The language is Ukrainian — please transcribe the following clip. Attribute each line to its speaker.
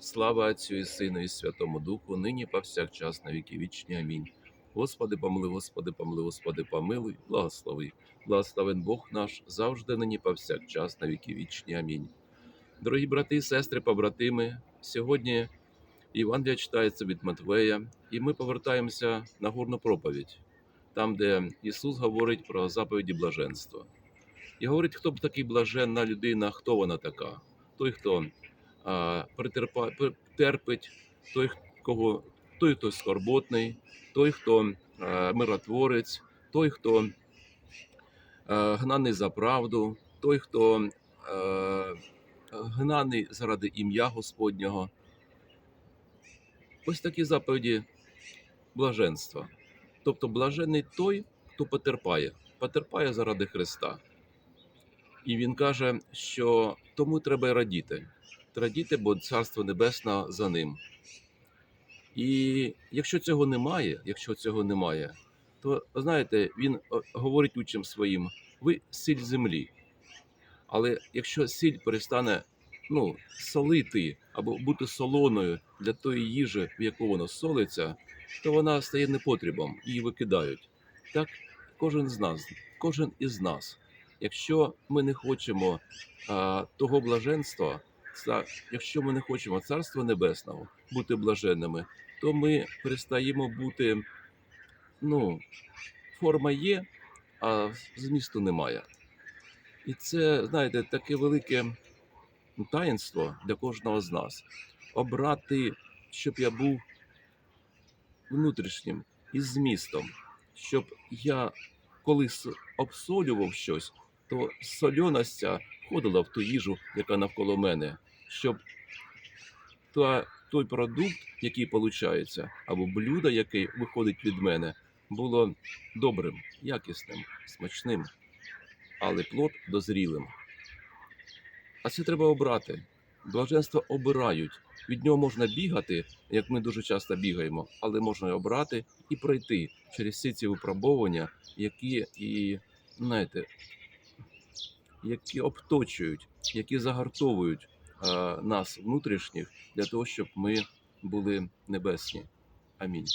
Speaker 1: Слава Отцю і Сину, і Святому Духу, нині повсякчас на віки вічні. Амінь. Господи, помилуй, Господи, помилуй, Господи, помилуй, благослови. Благословен Бог наш завжди нині повсякчас на віки вічні. Амінь. Дорогі брати і сестри, побратими, сьогодні Євангелія читається від Матвея, і ми повертаємося на горну проповідь, там, де Ісус говорить про заповіді блаженства. І говорить, хто б такий блаженна людина, хто вона така? Той, хто терпить, той, кого, той, хто скорботний, той, хто миротворець, той, хто гнаний за правду, той, хто гнаний заради ім'я Господнього. Ось такі заповіді блаженства. Тобто блажений той, хто потерпає, потерпає заради Христа. І він каже, що тому треба радіти. Радіти, бо Царство Небесне за ним. І якщо цього немає, якщо цього немає, то знаєте, він говорить учням своїм: ви сіль землі. Але якщо сіль перестане ну, солити або бути солоною для тої їжі, в яку воно солиться, то вона стає непотрібом, її викидають. Так, кожен з нас, кожен із нас. Якщо ми не хочемо а, того блаженства, якщо ми не хочемо Царства Небесного бути блаженними, то ми перестаємо бути, ну, форма є, а змісту немає. І це, знаєте, таке велике таїнство для кожного з нас. Обрати, щоб я був внутрішнім із змістом, щоб я коли обсолював щось, то сольоність входила в ту їжу, яка навколо мене, щоб та, той продукт, який виходить, або блюдо, яке виходить від мене, було добрим, якісним, смачним, але плод дозрілим. А це треба обрати. Блаженство обирають. Від нього можна бігати, як ми дуже часто бігаємо, але можна обрати і пройти через всі ці випробовування, які і знаєте, які обточують, які загартовують нас внутрішніх для того, щоб ми були небесні. Амінь.